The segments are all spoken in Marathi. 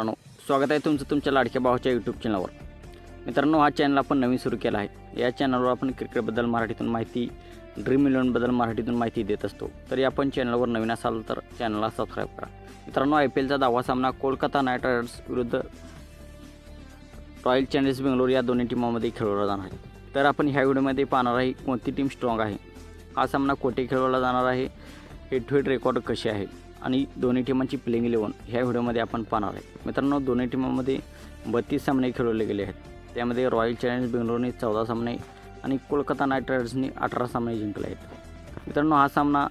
मित्रांनो स्वागत आहे तुमचं तुमच्या लाडक्या भावाच्या यूट्यूब चॅनलवर मित्रांनो हा चॅनल आपण नवीन सुरू केला आहे. या चॅनलवर आपण क्रिकेटबद्दल मराठीतून माहिती ड्रीम इलेवनबद्दल मराठीतून माहिती देत असतो. तरी आपण चॅनलवर नवीन असाल तर चॅनलला सबस्क्राईब करा. मित्रांनो आय पी एलचा दावा सामना कोलकाता नाईट रायडर्स विरुद्ध रॉयल चॅलेंजर्स बेंगलोर या दोन्ही टीमामध्ये खेळवला जाणार आहे. तर आपण ह्या व्हिडिओमध्ये पाहणार आहे कोणती टीम स्ट्रॉंग आहे. हा सामना कोठे खेळवला जाणार आहे? हेड टू हेड रेकॉर्ड कसे आहे? आणि दोन्ही टीमांची प्लेइंग इलेवन ह्या व्हिडिओमध्ये आपण पाहणार आहे. मित्रांनो दोन्ही टीमांमध्ये बत्तीस सामने खेळवले गेले आहेत. त्यामध्ये रॉयल चॅलेंजर्स बेंगलोरने चौदा सामने आणि कोलकाता नाईट रायडर्सनी अठरा सामने जिंकले आहेत. मित्रांनो हा सामना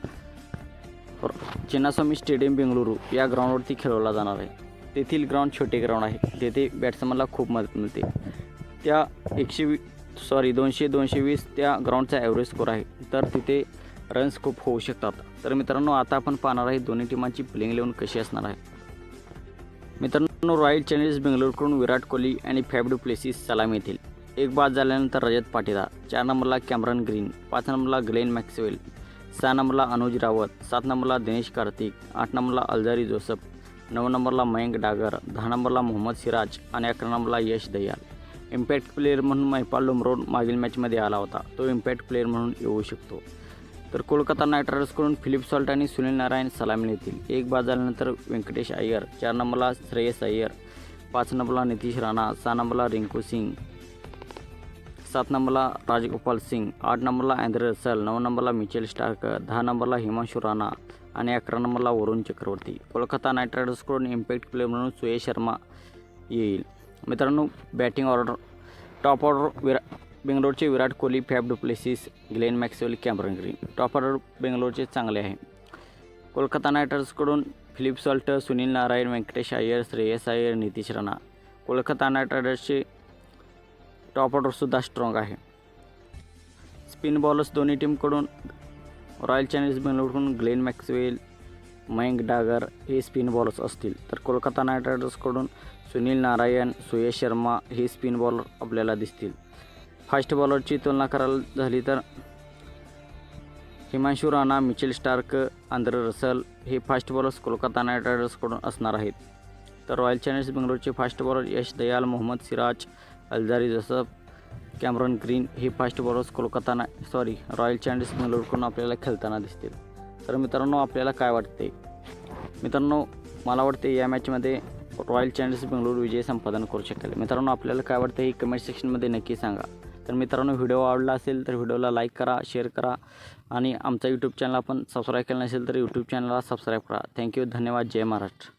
चिन्नास्वामी स्टेडियम बेंगळुरू या ग्राउंडवरती खेळवला जाणार आहे. तेथील ग्राउंड छोटे ग्राउंड आहे. तेथे बॅट्समनला खूप मदत मिळते. त्या एकशे वी सॉरी दोनशे दोनशे वीस त्या ग्राउंडचा ॲव्हरेज स्कोर आहे. तर तिथे रन्स खूप होऊ शकतात. तर मित्रांनो आता आपण पाहणार आहे दोन्ही टीमांची प्लेइंग इलेवन कशी असणार आहे. मित्रांनो रॉयल चॅलेंजर्स बेंगलोरकडून विराट कोहली आणि फॅबडू प्लेसिस सलाम येतील. एक बाद झाल्यानंतर रजत पाटीदार चार नंबरला कॅमरन ग्रीन पाच नंबरला ग्लेन मॅक्सवेल सहा नंबरला अनुज रावत सात नंबरला दिनेश कार्तिक आठ नंबरला अल्झारी जोसफ नऊ नंबरला मयंक डागर दहा नंबरला मोहम्मद सिराज आणि अकरा नंबरला यश दयाल. इम्पॅक्ट प्लेअर म्हणून मैपाल लोमरोड मागील मॅचमध्ये आला होता. तो इम्पॅक्ट प्लेअर म्हणून येऊ शकतो. तर कोलकाता नाईट रायडर्सकडून फिलिप सॉल्ट आणि सुनील नारायण सलामी येतील एक बाद झाल्यानंतर व्यंकटेश अय्यर चार नंबरला श्रेयस अय्यर पाच नंबरला नितीश राणा सहा नंबरला रिंकू सिंग सात नंबरला राजगोपाल सिंग आठ नंबरला अँद्रे रसल नऊ नंबरला मिचेल स्टार्क दहा नंबरला हिमांशू राणा आणि अकरा नंबरला वरुण चक्रवर्ती. कोलकाता नाईट रायडर्सकडून इम्पॅक्ट प्लेअर म्हणून सुयश शर्मा येईल. मित्रांनो बॅटिंग ऑर्डर टॉप ऑर्डर विरा बेंगलोरचे Virat Kohli Faf du Plessis Glenn Maxwell Cameron Green. Top order बेंगलोरचे चांगले आहे. Kolkata night रायडर्सकडून Philip Salt Sunil Narine Venkatesh Iyer Shreyas Iyer Nitish Rana. Kolkata Knight रायडर्सचे top ऑर्डरसुद्धा स्ट्रॉंग आहे. स्पिन बॉलर्स दोन्ही टीमकडून रॉयल चॅलेंजर्स बेंगलोरकडून ग्लेन मॅक्सवेल मयंक डागर हे स्पिन बॉलर्स असतील. तर कोलकाता नाईट रायडर्सकडून सुनील नारायण सुयश शर्मा हे स्पिन बॉलर आपल्याला दिसतील. फास्ट बॉलरची तुलना करायला झाली तर Himanshu Rana Mitchell Starc Andre Russell हे फास्ट बॉलर्स कोलकाता नाईट रायडर्सकडून असणार आहेत. तर Royal Challengers बेंगलोरचे fast bowler Yash Dayal Mohammed Siraj Alzarri Joseph Cameron Green हे फास्ट बॉलर्स कोलकाता ना सॉरी रॉयल चॅलेंजर्स बेंगलोरकडून आपल्याला खेळताना दिसतील. तर मित्रांनो आपल्याला काय वाटते? मित्रांनो मला वाटते या मॅचमध्ये रॉयल चॅलेंजर्स बेंगलोर विजय संपादन करू शकेल. मित्रांनो आपल्याला काय वाटतं हे कमेंट सेक्शनमध्ये नक्की सांगा. तर मित्रांनो व्हिडिओ आवडला असेल तर व्हिडिओला लाईक करा शेअर करा आणि आमचा यूट्यूब चॅनल आपण सबस्क्राईब केलं नसेल तर यूट्यूब चॅनलला सबस्क्राईब करा. थँक्यू धन्यवाद. जय महाराष्ट्र.